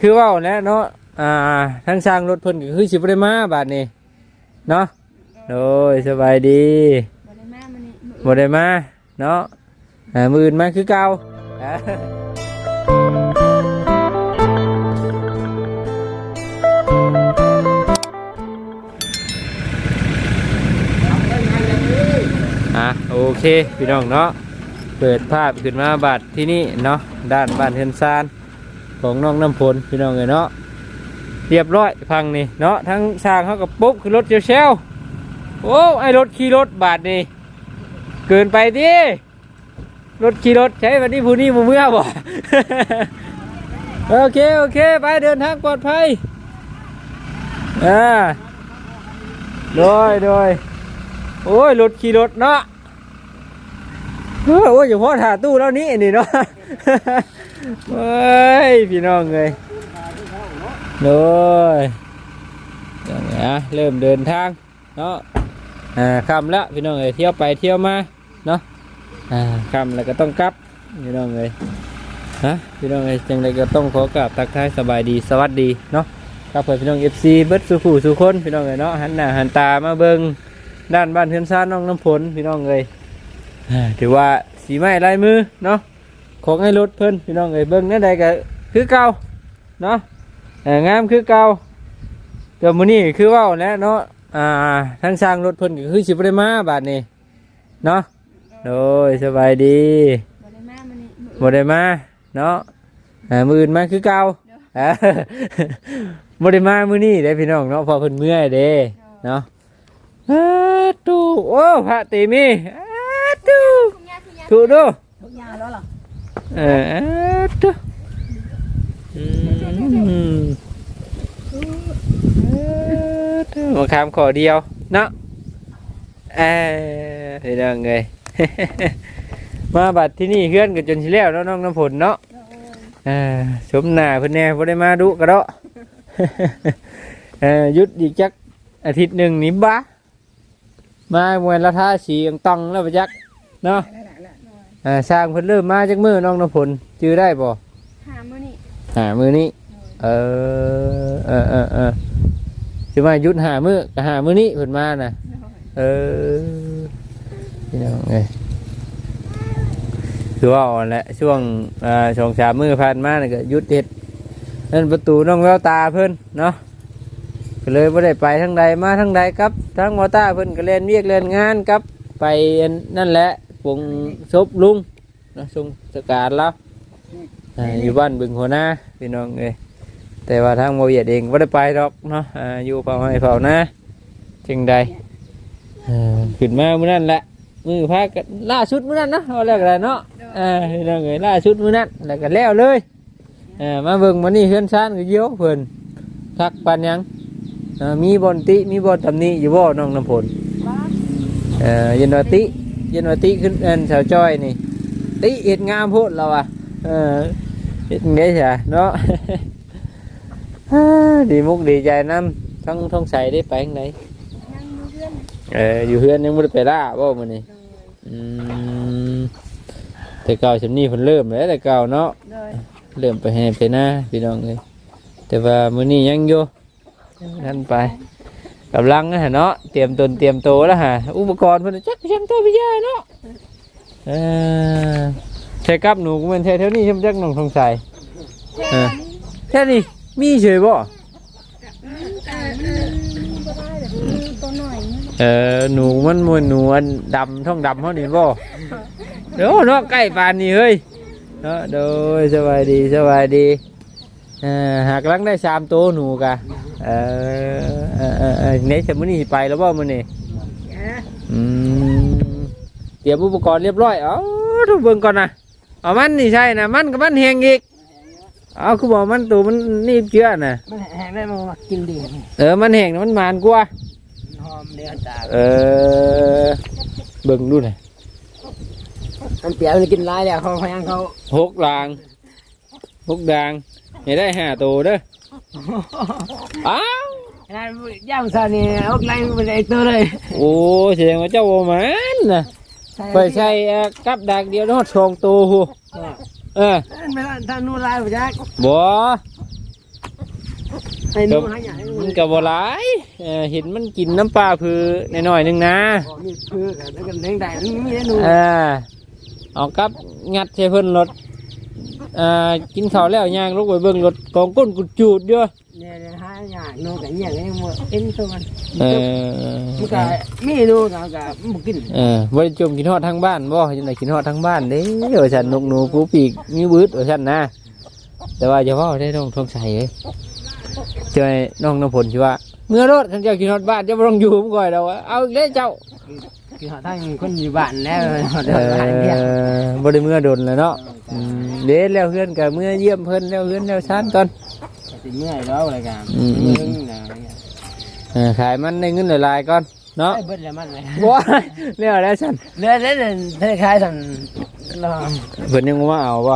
คือว่าแหล้วเนาะ อ่าทั้งสร้างรถเพิ่นก็คือสิบ่ได้มาบาดนี้เนาะโอ้ยสบายดีบ่ได้มามื้อนี้มื้อบ่ได้มาเนาะอ่ามื้ออื่นมาคือเก่าอ่าอะโอเคพี่น้องเนาะ เปิดภาพขึ้นมาบัดที่นี่เนาะด้านบ้านเฮือนซาน ของน้องน้ำพลพี่น้องเลยเนาะเรียบร้อยพังนี่เนาะทั้งช่างเขากับปุ๊บคือรถเจียวเชลโอ้ไอรถขี่รถบาทนี่เกินไปดิรถขี่รถใช้วันนี้ผู้นี้ผู้เมื่อบ่โอเคโอเคไปเดินทางปลอดภัยอ่าโดยโดยโอ้ยรถขี่รถเนาะเออโอ้ยอย่าพ่อถ่าตู้แล้วนี่นี่เนาะ เฮ้ยพี่น้องเลยโดยอย่างเงี้ยเริ่มเดินทางเนาะอ่าคำแล้วพี่น้องเลยเที่ยวไปเที่ยวมาเนาะอ่าคำแล้วก็ต้องกลับพี่น้องเลยฮะพี่น้องเลยจังไรก็ต้องขอกราบทักทายสบายดีสวัสดีเนาะครับเพื่อนพี่น้องเอฟซีเบิร์ดสุขูสุคนพี่น้องเลยเนาะหันหน้าหันตามาเบิ้งด้านบ้านเฮือนซ่านน้องน้ำผลพี่น้องเลยถือว่าสีไม้ลายมือเนาะ ของให้รถเพิ่นพี่น้องเอ้ยเบิ่งนั่นใดก็คือเก่าเนาะเอ่องามคือเก่าเดี๋ยวมื้อนี้คือเว้าแหล้วเนาะอ่าทั้งสร้างรถเพิ่นก็คือสิบ่ได้มาบาดนี้เนาะโดยสบายดีบ่ได้มามื้อนี้มื้อบ่ได้มาเนาะอ่ามื้ออื่นมาคือเก่าอ่าบ่ได้มามื้อนี้เด้พี่น้องเนาะเพอเพิ่นเมื่อยเด้เนาะอ้าตู้โอ้พระติมีอ้าตู้คุณย่าคุณย่าถูดูทุกย่าแล้วล่ะเออตัวอืม เออตัวมาคำขอเดียวเนาะเออพี่น้องไงมาบัดที่นี่เพื่อนกับจนชิแล้วเนาะน้องน้ำผลเนาะเออสมหน้าเพื่อนแน่พ่ได้มาดุกระเดาะเออยุดอีกจักอาทิตย์หนึ่งนี่บ้ามามวยละท่าสีอังตังแล้วไปจักเนาะ อ่าสร้างเพิ่นเริ่มมาจากมือน้องน้ำผลจื้อได้บ่หามื้อนี้หามือนี้เออเออเออเออสิมาหยุดหามือก็หามือนี้เพิ่นมาน่ะเออพี่น้องเอ้ยคือว่าอ่อนแหละช่วงอ่าสองสามมือผ่านมาน่ะก็หยุดเฮ็ดนั่นประตูน้องแววตาเพิ่นเนาะก็เลยบ่ได้ไปทางใดมาทางใดครับทางมอตาเพิ่นก็เล่นเวียกเล่นงานครับไปอันนั่นแหละป งศพลุงนะทรงสการแล้วอ่าอยู่บ้านบึงหัวหน้าพี่น้องเอ้ยแต่ว่าทางโมเวียดเองไม่ได้ไปหรอกเนาะอ่าอยู่เฝ้าให้เฝ้านะจึงใดอ่าขึ้นมาเมื่อนั้นแหละมือพากันล่าชุดเมื่อนั้นนะเอาแล้วกันเนาะอ่าพี่น้องเอ้ยล่าชุดเมื่อนั้นแล้วก็แล้วเลยอ่ามาเบิ่งมานี่เฮือนซานก็เยอะเพิ่นทักปันหยังอ่ามีบอนติมีบอนตำหนี้อยู่บ่น้องน้ำผลบ้าเอ่อเย็นวาติ เย็นวาติขึ้นเอินสาวจ้อยนี่ติเห็ดงามโพูดเราอะเออเห็ดไงใช่เนาะฮ่าดีมุกดีใจน้ำทั้งท้องใสได้ไปทางไหนยังอยู่เพื่อนเอออยู่เฮือนยังไม่ได้ไปล่าบ่มันนี่เลยอืมแต่เก่าชำนี้เพิ่นเริ่มแล้วแต่เก่าเนาะเลยเริ่มไปแห่ไปหน้าพี่น้องเลยแต่ว่ามื้อนี้ยังอยู่ยังบ่ทันไป กำลังนะฮะเนาะเตรียมตนเตรียมโตวแล้วฮะอุปกรณ์เพิ่นจักเตรียมตัวพี่ยาเนาะเออใช่กับหนูก็แม่นใช่เท่านี้ใช่ไหมจักน้องสงสัยเออแค่นี้มีเฉยบ่อ่ามันบ่ได้แบบมีตัวหน่อยเออหนูมันมวนหนูอันดำท้องดำเท่านี้บ่เดี๋ยวเนาะใกล้ปานนี้เฮ้ยเนาะโดยสบายดีสบายดี เออหากลังได้สามตัวหนูกะเออเออเออเออเนี่ยจะมื้อนี้สิไปแล้วบ่มื้อนี้อืมเตรียมอุปกรณ์เรียบร้อยเอาทุกเบิ่งก่อนนะเอามันนี่ใช่นะมันกับมันแหงอีกเอาคือบอกมันตัวมันนี่เชื่อนะมันแหงได้มันมากินดีเออมันแหงมันมานกว่าหอมเดือดตาเออเบิ่งดูหน่อยมันเปียวมันกินร้ายแล้วเขาพยังเขาหกลางหกดาง ให้ได้ห้าตัวเด้ออ้าวนั่นย่างซานี่ออกไล่มันไอตัวเลยโอ้แสดงว่าเจ้าโอมันนะไปใช้เอ่อกับดักเดียวเนาะสองตัวหูเออไม่ท่านนู่นไล่ไปจักบ่ให้หนูให้หยังมันก็บ่หลายเอ่อเห็นมันกินน้ำปลาพือหน่อยๆหนึงนะมีเพื่อกันแล้วกันแดงได้มันมีได้หนูเออเอากับงัดใส่เพิ่นรถเอ่อกินข้าวแล้วย่างลงไปเบิ่งรถกองก้นกุดจูดเด้อเนี่ยเนี่ยหาอย่างหนูกันอย่างนี้หมดเป็นตัวมันเออมันก็มีหนูก็ก็บ่กินเออบ่ได้จมกินฮอดทางบ้านบ่จังได๋กินฮอดทางบ้านเด้ว่าซั่นนกหนูปูปีกมีวืดว่าซั่นนะแต่ว่าอย่าเว้าได้น้องทองใสเอ้ยเจอน้องน้ำผลสิว่า เมื่อรถคันเจ้ากินฮอดบ้านเจ้าบ่ต้องอยู่ผมก่อยดอกว่าเอาอีกแล้วเจ้าคือหาทางคนอยู่บ้านแล้วเดิเอนหาเพียงอบ่ได้เมื่อดนแล้วเนาะ อืมเด้แล้วเพื่อนก็เมื่อเยี่ยมเพิ่นแล้วเพื่อนแล้วชั้นก่อนสิเมื่อยแล้วอะไรกันอืมมึงนะเออขายมันได้เงินหลายๆก่อนเนาะไอ้เบิดแล้วมันเลยว้ายแล้วแล้วฉันเรือเล่นเธอคล้ายสันรอเพิ่นยังบ่มาเอาบ่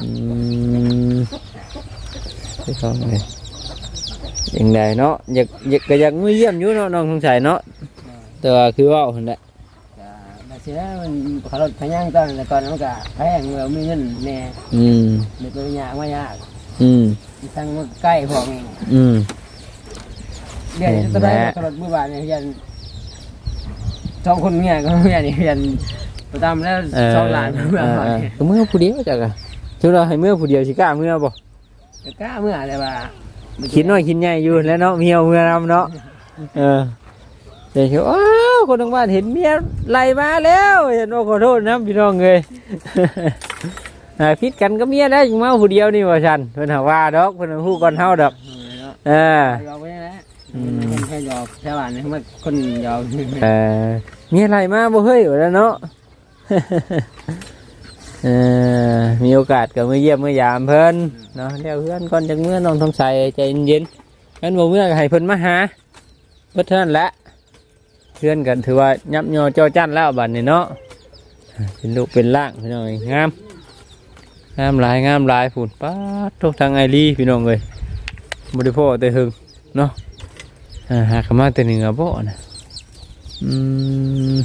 อืมไปเข้าไปยังไงเนาะอยากอยากก็อยากมือเยี่ยมอยู่เนาะน้องสงสัยเนาะแต่ว่าคือเว่าหั่นแหละแต่ เสียมันขารถพยังตอนแต่ตอนนั้นก็แพงเรามีเงินแน่อืมเด็กตัวยากไม่ยากอืมทั้งใกล้พองอืมเดี๋ยวจะได้ตลอดเมื่อวานเนี่ยยันสองคนเมียก็เมียนี่ยันประจำแล้วเออสองหลานเมื่อวานเออก็มื่อผู้เดียวจักอะจุเราให้เมื่อผู้เดียวสิกล้าเมื่อบ่กล้าเมื่ออะไรว่าคิดน้อยคิดใหญ่อยู่แล้วเนาะเมียเมื่อนำเนาะเออ เดี๋ยวเขาอ้าวคนทางบ้านเห็นเมียไล่มาแล้ว เห็นว่าขอโทษนะพี่น้องเลยอ่าพิดกันก็เมียได้ยังมาผู้เดียวนี่ว่าฉันเพิ่นหาว่าดอกเพิ่นหาฮู้ก่อนเฮาดอกเออยอมไว้นะคนแค่ยอมแค่ว่านี่มันคนยอมเออเมียไล่มาบ่เฮ้ยว่าแล้วเนาะเออมีโอกาสก็มาเยี่ยมมายามเพิ่นเนาะเดี๋ยวเพื่อนก่อนจังเมื่อน้องทองใสใจเย็นๆงั้นบ่เมื่อก็ให้เพิ่นมาหาเพิ่นเท่านั้นแหละ เพื่อนกันถือว่ายับยอจอจันแล้วบัดนี้เนาะเป็นลูกเป็นล่างพี่น้องงามงามหลายงามหลายฝุ่นป๊าทุกทางไอรีพี่น้องเอ้ยบ่ได้พ่อแต่หึงเนาะหากมาแต่เหนือบ่นะอืม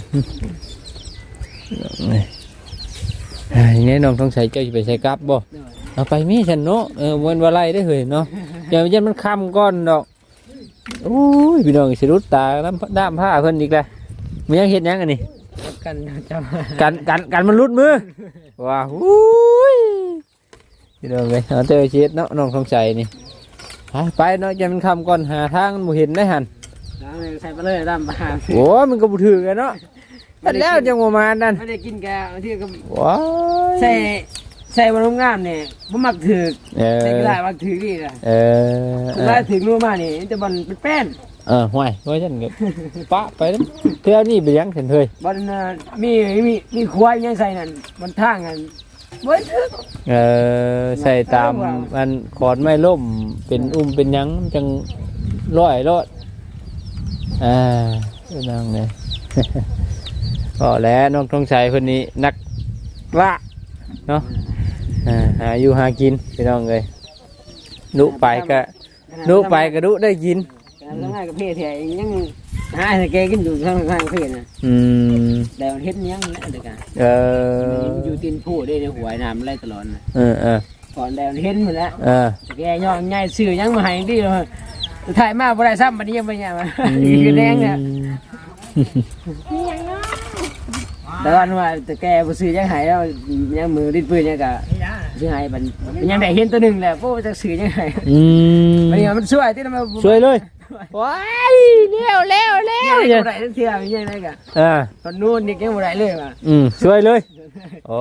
นี่อย่างนี้น้องต้องใส่เจ้าไปใส่กลับบ่เอาไปมีฉันเนาะเออวันวาไรได้เหยเนาะอย่ายันมันคำก้อนดอก โอ้ยพี่น้องสิรุดตาน้ำด้ามผ้าเพิ่นอีกแล้วมันยังเห็นยังอันนี้กันเจ้ากันกันกันมันรุดมือว้าหูยพี่น้องเลยเอาเจอเช็ดเนาะน้องสงสัยนี่ไปไปเนาะจะมันคำก่อนหาทางมันบ่เห็นได้หันใส่ไปเลยดำมาโอ้ยมันก็บ่ถือกันเนาะแต่แล้วจังบ่มานั่นไม่ได้กินแกที่ก็ว้าใส่ ใส่บรรลุงามเนี่ยผมมักถือเออ ใส่กระดาษมักถือนี่นะเออเวลาถือนู่นมานี่จะบอลเป็นแป้นเออห่วยว่าฉันก็ปะไปแล้วเท่านี้ไปยังเห็นเถยบอลน่ะมีมีมีควายยังใส่นั่นบนทางกันบ่ถือเออใส่ตามมันขอนไม้ล่มเป็นอุ้มเป็นหยังจังร้อยรอดอ่าเป็นนังเนี่ยก็แล้วน้องทองชัยคนนี้นักละเนาะ อ่าหาอยู่หากินพี่น้องเลยดุไปก็ดุไปก็ดุได้กินทำงานกับเพศแท้ยังหาให้แกกินอยู่ข้างข้างเพศนะอืมแต่เฮ็ดยังนะเด็กอะเอออยู่ตีนผู้ได้ในหัวน้ำไล่ตลอดนะเออเออก่อนแล้วเห็นหมดแล้วเออแกย่องง่ายซื้อยังมาให้ดีเลยถ่ายมาบ่ได้ซ้ำบัดนี้ยังบ่ยังมาคือแดงเนี่ยมีหยังเนาะ แต่ว่าว่าแต่แกบ่ซื้อยังให้แล้วยังมือดิ้นปืนยังก็ซื้อให้บัดยังได้เห็นตัวหนึงแหละโอ้จักซื้อยังไงอืมบัดนี้มันช่วยที่มันช่วยเลยว้ายเร็วเร็วเร็เอ้วยบ่ได้ทั้งเที่ยยังไงก็อ่าตอนนู้นนี่ยังบ่ได้เลยว่ะอืมช่วยเลยโอ้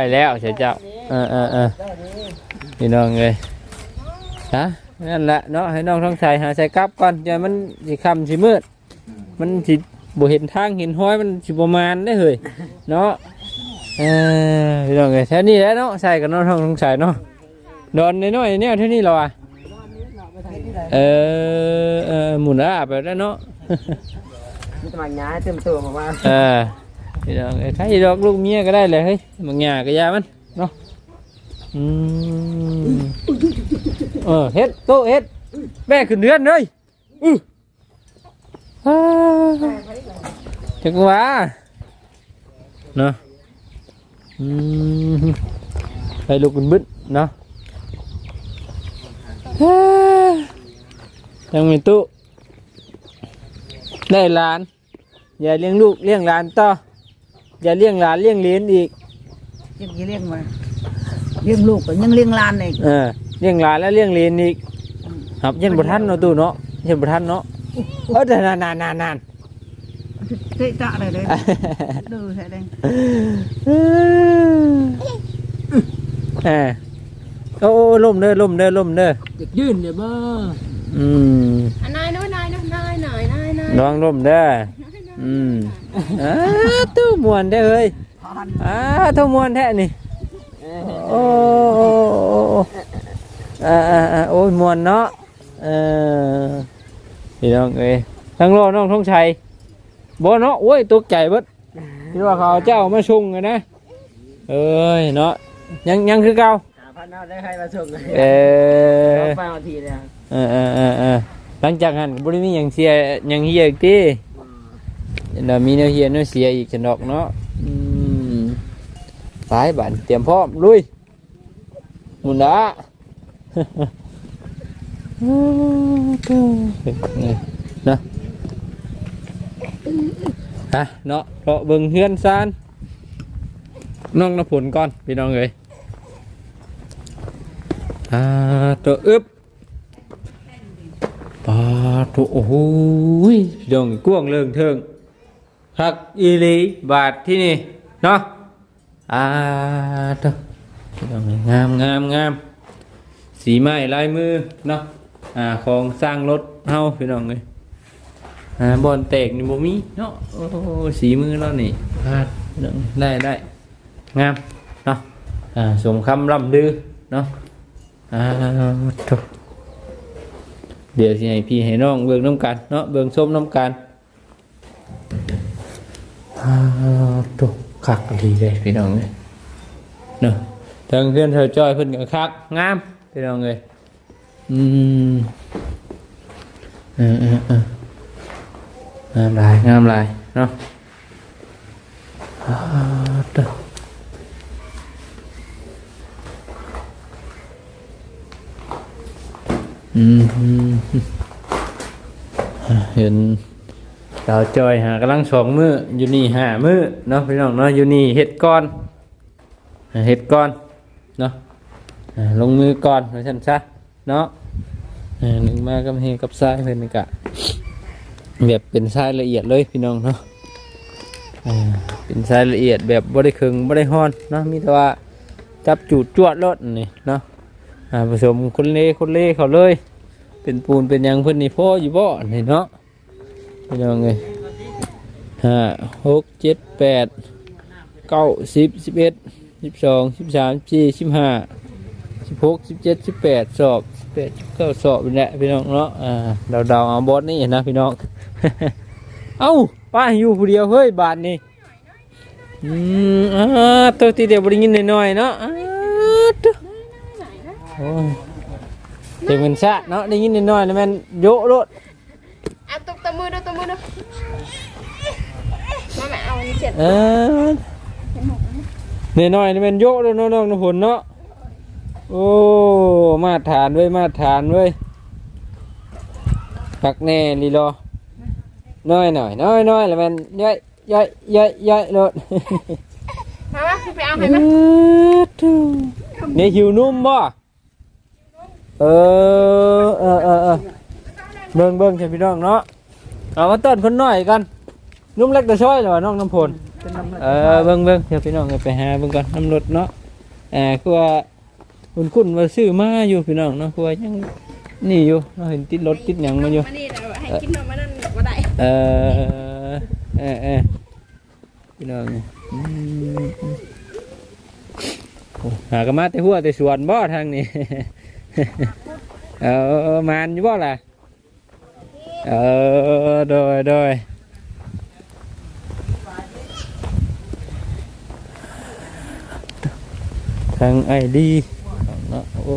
ยแล้วเสียเจ้าเออเออเออพี่น้องเลยฮะนั่นแหละเนาะให้น้องท้องใส่หาใส่กลับก่อนอย่ามันสิคำสิมืดมันสิ บ่เห็นทางเห็นห้อยมันสิประมาณได้เฮ้ยเนาะเออพี่น้องเลยแค่นี้แหล้วเนาะใส่กับน้องท้องท้องใส่เนาะดอนน้อยๆเนี่ยเท่านี้เหรอวะเออเออหมุนอาไปแล้วเนาะ มันจะมาหงายเต็มตัวมาว่าเออพี่น้องเอ้ยใครดอกลูกเมียก็ได้เลยเฮ้ยบางอย่างก็ยามันเนาะอืมเออเฮ็ดโตะเฮ็ดแม่ขึ้นเดือนเลยอื้ออ่า จักว่าเนาะอืมไปลูกคุณบึ้นเนาะอ่ายังมีตู้ได้หลาน อย่าเลี้ยงลูกเลี้ยงหลานต่ออย่าเลี้ยงหลานเลี้ยงเหลนอีกยังจะเลี้ยงมาเลี้ยงลูกก็ยังเลี้ยงหลานอีกเออเลี้ยงหลานแล้วเลี้ยงเหลนอีก ครับยันบุทันเนาะตู้เนาะยันบุทันเนาะ เออแต่นานนานนานนานเตะตะเลยเลยดูใช่ไหมเออโอ้ล่มเด้อล่มเด้อล่มเด้ออยา กยื่นเดี๋ยวบ่อืมนายน้อยนายน้อยนายนายนายนายลองล่มเด้ออืมอ้าตู้มวนได้อเฮ้ยอ้าตู้มวนแท้นี่โอ้โอ้โอ้โอ้อ่าอ่าอ่าโอ้ยมวนเนาะเออพี่น้องเอ้ยทั้งโลกน้องท้องชัยบ่เนาะโอ้ยตกใจเบิดคิดว่าเขาเอาเจ้ามาชงกันนะเอ้ยเนาะยังยังคือเก่าหาพันเอาได้ใครมาส่งเออเอาไปเอาทีเลยเออเออเออเออหลังจากนั้นบริมีหยังเสียหยังเฮียอีกทีเดี๋ยวมีแนวเฮียแนวเสียอีกฉันดอกเนาะอืมไปบันเตรียมพร้อมลุยหมุนละ เนาะฮะเนาะเพราะเบิ่งเฮือนซานน้องน้ำผลก่อนพี่น้องเอ้ยอ่าตัวอึบปาทุโอ้โหยดองกวางเลิงเทิงฮักอีหลีบาทที่นี่เนาะอ่าตัวดองงามงามงามสีไม้ลายมือเนาะ อ่าของสร้างรถเฮาพี่น้องเลยอ่าบอลแตกนี่บ่มีเนาะโอ้โหสีมือเรานี่พาดพี่น้องได้ได้งามเนาะอ่าสมคำร่ำลือเนาะอ่าทุกเดี๋ยวสิให้พี่ให้น้องเบิ่งน้ำกันเนาะเบิ่งส้มน้ำกันอ้าวตกคักดีเลยพี่น้องเลยเนาะทางเพื่อนเธอจ้อยเพิ่นก็คักงามพี่น้องเลย อืมเออเออเอองามหลายงามหลายเนาะอ้าวตกอืมเห็นดาวจอยหากำลังสองมืออยู่นี่หามือเนาะพี่น้องเนาะอยู่นี่เห็ดก้อนเห็ดก้อนเนาะอ่าลงมือก่อนไว้ชั้นซะ เนาะหนึ่งมากับเฮกับทรายเพิ่นนี่กะแบบเป็นทรายละเอียดเลยพี่น้องเนาะเป็นทรายละเอียดแบบบ่ได้ครึ่งบ่ได้ฮ้อนเนาะมีแต่ว่าจับจูดจวดรถนี่เนาะผสมคนเล่คนเล่เขาเลย เป็นปูนเป็นยังเพิ่นนี่พ่ออยู่บ่นี่เนาะพี่น้องเอ้ยห้าหกเจ็ดแปดเก้าสิบสิบเอ็ดสิบสองสิบสามสิบสี่สิบห้าสิบหกสิบเจ็ดสิบแปดสอบ แปดสิบเก้าสอบนี่แหละพี่น้องเนาะอ่าเราเดาๆเอาบอสนี่นะพี่น้อง เอ้าป้าอยู่ผู้เดียวเฮ้ยบาทนี่อืมอ่าตัวที่เดียวบริงินหน่อยๆเนาะอ่าตัวโอ้ยเด็กมันชะเนาะได้ยินนิดหน่อยๆนะแม่นโยะโลดเอาตุกตะมือดูตะมือดูมาแม่เอาอันนี้เจ็ดเออนิดหน่อยๆนะแม่นโยะโลดเนาะน้องน้ำผลเนาะ โอ้ มาตรฐานเว้ย มาตรฐานเว้ยพักแน่ลีรอน้อยหน่อยน้อยน้อยแล้วแม่นย่อยย่อยย่อยย่อยโลดมาว่าไปเอาให้มั้ยนี่หิวนุ่มบ่เออเออเออเออเบิ่งเบิ่งใช่พี่น้องเนาะเอามาต้นคนหน่อยกันนุ่มเล็กแต่ช่อยเหรอน้องน้ำพลเป็นน้ำเออเบิ่งเบิ่งเดี๋ยวพี่น้องเอาไปหาเบิ่งก่อนน้ำรถเนาะเออคือว่า คุณคุณว่าซื้อมาอยู่พี่น้องเนาะคือว่ายังนี่อยู่เราเห็นติดรถติดหยังมาอยู่มานี่แล้วให้กินนมมานั่นบ่ได้เออเออเออพี่น้องอืมโอ้หากนมาแต่หัวแต่สวนบ่ทางนี้เออมานอยู่บ่ล่ะเออโดยโดยทางไอดี เนาะโอ้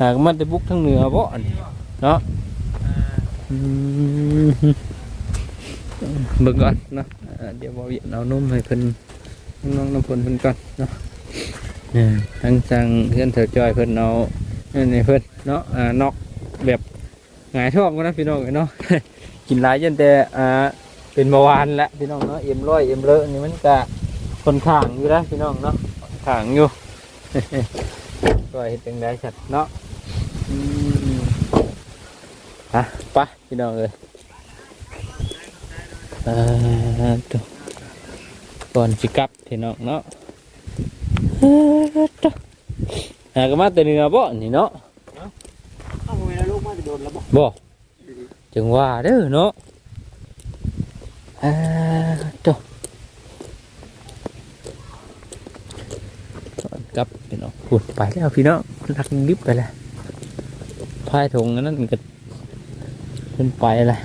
หากมาแต่บุกทางเหนือบ่นี่เนาะเบิ่งก่อนเนาะเดี๋ยวบอเวียนเอานุ่มให้เพิ่นน้องน้ำฝนเพิ่นก่อนเนาะทั้งสั่งเพื่อนเถอจอยเพิ่นเอาอันนี่เพิ่นเนาะอ่านอกแบบหงายท้องกันะพี่น้องเนาะกินหลายจนแต่อ่าเป็นเบาหวานแล้วพี่น้องเนาะเอ็มร้อยเอ็มเลอะนี่มันก็คนข้างอยู่แล้วพี่น้องเนาะข้างอยู่ ก็เห็นจังได้ชัดเนาะอืมฮะไปพี่น้องเลยเอ่อตัวก่อนสิกลับพี่น้องเนาะเอ่อตัวหาก็มาแต่เหนือบ่นี่เนาะเอาเวลาลูกมาจะโดนแล้วบ่บ่จังว่าเด้อเนาะเอ่อตัว กับพี่น้องพูดไปแล้วพี่น้องลักลิบไปแล้วพายถงอันนั้นก็ขึ้นไปล้ว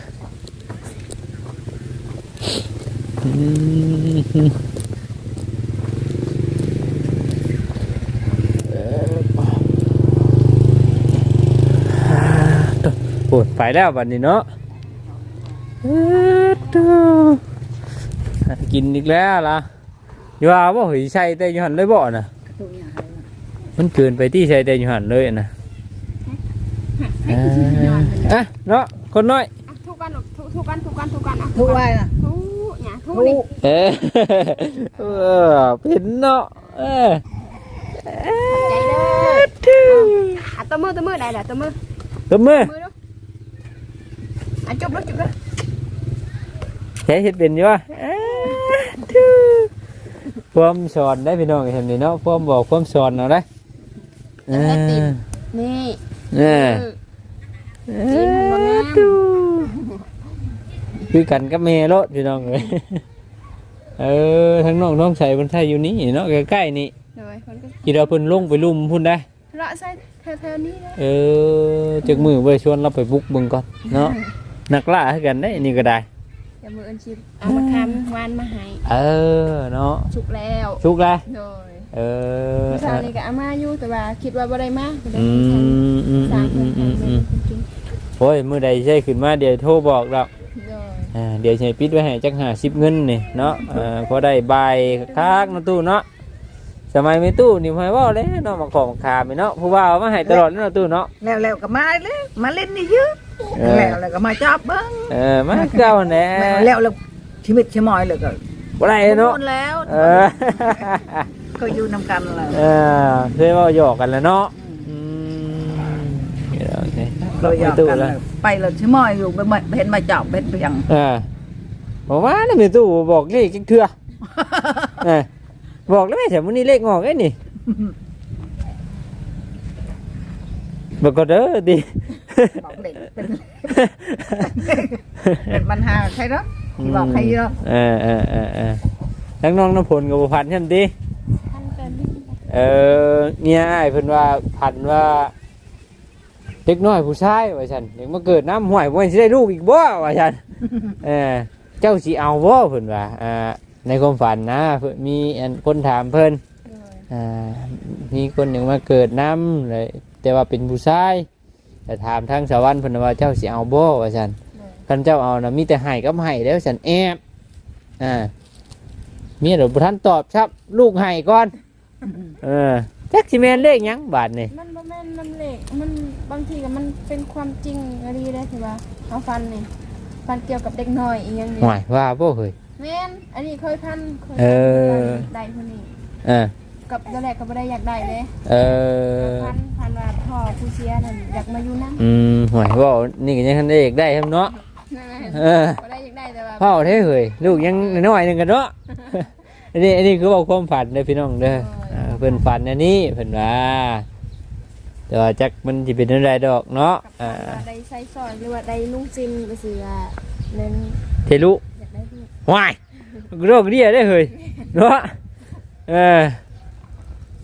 อือ่ออ่าตัวดไปแล้วบัดนี้เนาะกินอีกแล้วล่ะอยู่ว่าบ่เฮ้ยใช่แต่อยู่หันเลยบ่น่ะ มันเกินไปที่ใช้แต่อยู่หันเลยนะอ่ออะเนาะคนน้อยอะทุกกันลูกทุกทุกกันทุกกันทุกกันอะทุกวันน่ะทุกเนี่ยทุกทุนี่กเออเออเป็นเนาะเออใจเด้ออะตัวมือตัวมือได้แหละตัวมือตัวมือมือดูอะจุบลูกจุบลูกใช้เห็ดเป็นอยู่วะเอ้อทูความสอนได้พี่น้องเห็นนี่เนาะความบอกความสอนเอาได้ เออนี่เออเออกินบ่งามทูคือกันกับเมรถพี่น้องเลยเออทั้งน้องน้องใส่บนไทยอยู่นี่เนาะใกล้ๆนี่เดี๋ยวคนก็กี่เราเพิ่นลงไปลุ่มพุ่นได้ เลาะใส่แถวๆนี้นะเออจักมือไปชวนเราไปบุกเบิ่งก่อนเนาะนักล่าให้กันได้นี่ก็ได้ เดี๋ยวมือเอินชิบเอามาทำวานมาให้เออเนาะ สุกแล้ว ชุกเลย โดย เออผู้ชายนี่ก็เอามาอยู่แต่ว่าคิดว่าบ่ได้มาบ่ได้อืมามอืมสอืร้างมอืเพิ่นมอืมให้อืมกินโอ้ยมือใดใช่ขึ้นมาเดี๋ยวโทรบอกเราโดยอ่าเดี๋ยวใช้ปิดไว้ให้จักหาสิบเงินนี่เนาะเออพอได้ใบายคักๆเนาะตู้เนาะสมัยไม่ตู้นี่หมายว่าเลยเนาะมาของขาไปเนาะผู้ว่าเอามาให้ตลอดเนาะตู้เนาะ แล้วแล้วก็มาเลยมาเล่นนี่เยอะเออ แล้วแล้วก็มาจับเบิ้งเออมาเก้าแหน่แล้วแล้วชีวิตชะมอยเลยก็บ่ได้เนาะหมดแล้ว เออ ก็อยู่นำกันแล้วเออเคยเว่าหยอกกันแล้วเนาะอืมเดี๋ยวนี่เราอยากตู้กันแล้วแล้วไปเราชะมอยอยู่ไปมาเห็นมาจับเป็นเพียงเออบอกว่านี่มีตู้บอกเลขจักเทื่อเออบอกแล้วแม่แต่มื้อนี้เลขงอกไอ้นี่บอกก็เด้อดิบอกเด็กเป็นเป็นปัญหาใครเนาะที่บอกใครเนาะเออเออเออเออทั้งน้องน้ำพลกับบ่พันฉันติท่านเป็นนี่ เออเนี่ยอ้ายเพิ่นว่าพันว่าเด็กน้อยผู้ชายว่าฉันเด็กมาเกิดน้ำห้วยบ่สิได้ลูกอีกบ่ว่าฉันเออเจ้าสิเอาบ่เพิ่นว่าอ่าในความฝันนะเพิ่นมีอันคนถามเพิ่นโดยอ่ามีคนหนึ่งมาเกิดน้ำเลยแต่ว่าเป็นผู้ชายแต่ถามทางสวรรค์เพิ่นว่าเจ้าสิเอาบ่ว่าฉันโดยคันเจ้าเอานะมีแต่ให้กับให้แล้วฉันแอบอ่าเมียเดี๋ยวบ่ทันตอบครับลูกให้ก่อน เออจักสิแม่นเลขหยังบาทนี่มันบ่แม่นมันเหล็กมันบางทีก็มันเป็นความจริงก็ดีได้ถือว่าเอาฟันนี่ฟันเกี่ยวกับเด็กน้อยอีกอย่างหนี้ห่วยว่าบ่เฮ้ย แม่นอันนี้เคยพันเคยเออ ได้คนนี้เออกับตอนแรกก็บ่ได้อยากได้เลยเออพันพันว่าพ่อผู้เสียนั่นอยากมาอยู่นำอืมห่วยว่านี่ก็ยังทันได้เลขได้ครับเนาะนั่นแหละเออบ่ได้อยากได้แต่ว่าพ่อเท่เฮ้ยลูกยังน้อยหนึงกันเนาะ อันนี้อันนี้คือบอกความฝันเด้อพี่น้องเด้ออ่า เพิ่นฝันอันนี้เพิ่นว่าแต่ว่าจักมันสิเป็นอะไรดอกเนาะกับอ่าว่าได้ใส่ซอยหรือว่าได้นุ่งซิมก็สิว่าเน้นเทลุ อยากได้ลูกวายโรคเดียได้อเฮ้ยเนาะเออ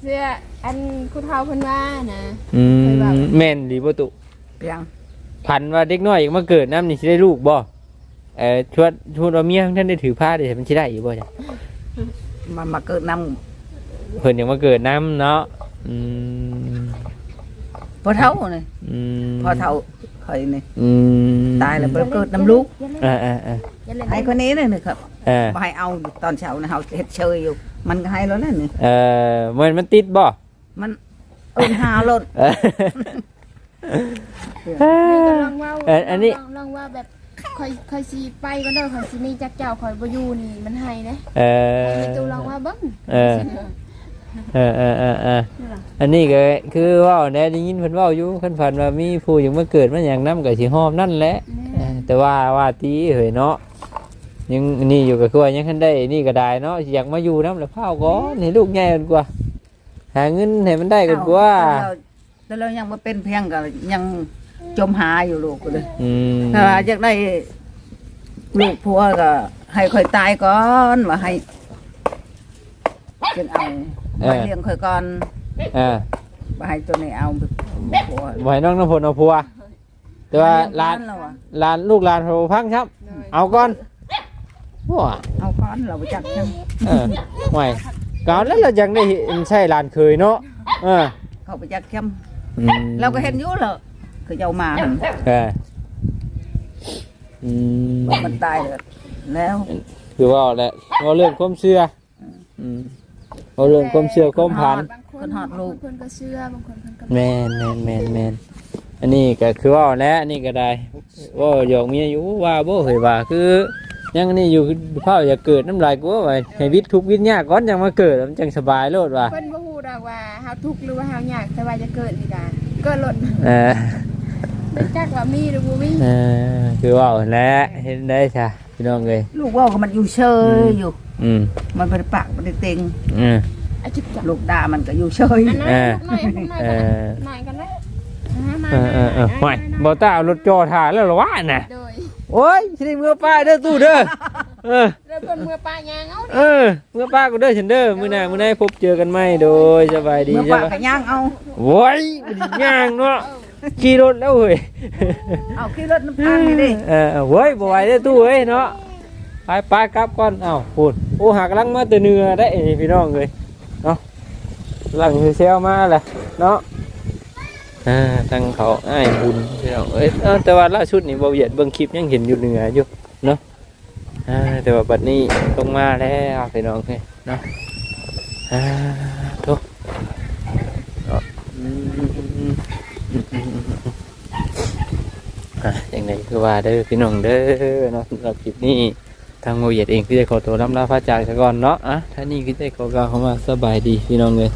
เสื้ออันครูเฒ่าเพิ่นว่านะ อืมแม่นดีบ่ตุเพียงพันว่าเด็กน้อยอีกมาเกิดน้ำนี่สิได้ลูกบ่เออชวนชวนว่าเมียของท่านได้ถือผ้าได้มันสิได้อยู่บ่จ้ะมันมาเกิดน เพิ่นยังมาเกิดน้ำเนาะอืมำพอเท่าเลยอืมพอเท่าเคยนี่อืมตายแล้วไปเกิดน้ำลูกเออเออเอออย่าเล่นให้คนนี้เลยนี่ครับเออบ่ให้เอาตอนเช้านะเฮาเฮ็ดเชยอยู่ มันก็ให้แล้วนั่นนี่เออมันมันติดบ่มันเอิ้นหาโลดเออนี่ก็ลองว่าเอ่ออันนี้ลองลองว่าแบบคอยคอยสิไปก็ได้คอยสิมีจักเจ้าคอยบ่อยู่นี่มันให้เด้เออมีตัวลองว่าเบิ่งเออ เออเออเออเอออันนี้ก็คือเว่าแน่ได้ยินเพิ่นเว้าอยู่เพิ่นฝันว่ามีผู้อยู่มาเกิดมาหยังนำก็สิฮอบนั่นแหละเออแต่ว่าว่าตีเฮ้ยเนาะยังนี่อยู่ก็คือว่ายังคันได้นี่ก็ได้เนาะอยากมาอยู่นำแล้วพาวก่อนให้ลูกใหญ่ก่อนกว่า หาเงินให้มันได้ก่อนกว่าแต่เรายังมาเป็นเพียงก็ยังจมหาอยู่ลูกก็เลยอืมถ้าว่าอยากได้ลูกผัวก็ให้ค่อยตายก่อนว่าให้จึงเอา ไว้เลี้ยงค่อยก่อนเออว่าให้ตัวนี้เอาผัวบ่ให้น้องน้ำพลเอาผัว แต่ว่าหลานเราอะหลานลูกหลานเขาพังครับ เอาก่อนว้าเอาก้อนเราไปจักจังเออไม่ก่อนแล้วเรายังได้เห็นใช่หลานเคยเนาะเออเขาไปจักเข้มอืมเราก็เห็นอยู่แล้วคือเจ้ามาหั่นเอออืมมันตายเลยแล้ว คือว่าแหละว่าเรื่องความเชื่ออืม ว่าเรื่องความเชื่อความผ่านบางคนบางคนก็เชื่อบางคนเพิ่นก็แมนแมนแมนแมนอันนี้ก็คือว่าแล้วอันนี้ก็ได้ว่าหยอกเมียอยู่ว่าบ่เคยว่าคือยังอันนี่อยู่เฝ้าอย่าเกิดน้ำลายกูว่าไว้ให้วิทย์ทุกข์วิทย์ยากก่อนจังมาเกิดมันจังสบายโลดว่าเพิ่นบ่ฮู้ดอกว่าเฮาทุกข์หรือว่าเฮายากแต่ว่าจะเกิดนี่ก็เกิดลดเออเป็นจักว่ามีหรือบ่มีเออคือว่าแล้วเห็นได้ใช่พี่น้องเลยลูกว่าก็มันอยู่เฉยอยู่ อืมมันเป็นปากมันเป็นเต็งอืมอาจิบจักลูกด่ามันก็อยู่เฉยอันนั้นเออหน่อยหน่อยเอกันอหน่อยกันนะนะมาเออเออเออไม่บอต้าเอารถจอถ่ายแล้วเหรอวะน่ะโดยโอ้ยสิได้มือป้าเด้อตู้เด้อเออ เริ่มต้นเมื่อป้ายางเอาเออมือป้าก็เด้อฉันเด้อมื้อหน้ามื้อไหนพบเจอกันใหม่โดยสบายดีเมื่อใช่ปากปะก็ย่างเอาโว้ยมันย่างเนาะขี่รถแล้วเฮ้ยเอาขี่รถน้ำตาลนี่ดิเออเว้ยบ่ไหวเด้อตู้เอ้ยเนาะ ไปไปกลับก่อนเอ้าพูดโอ้หักลังมาแต่เหนือได้พี่น้องเอ้ยเนาะหลังเซลมาแหละเนาะอ่าทางเขาอ้ายบุญพี่น้องเอ้ยเอแต่ว่าล่าสุดนี่บ่เหยียดเบิ่งคลิปยังเห็นอยู่เหนืออยู่เนาะอ่าแต่ว่าบัดนี้ต้องมาแล้วพี่น้องเอ้ยเนาะอ่าโตเนาะอืมอืมอืมอืมอืมอะอย่างไรคือว่าเด้อพี่น้องเด้อเนาะสำหรับคลิปนี้ ทางโมเยียดเองคือจะขอตัวลำลาพระจากซะก่อนเนาะอะท่านี้คือจะขอกล่าวคำว่าสบายดีพี่น้องเลย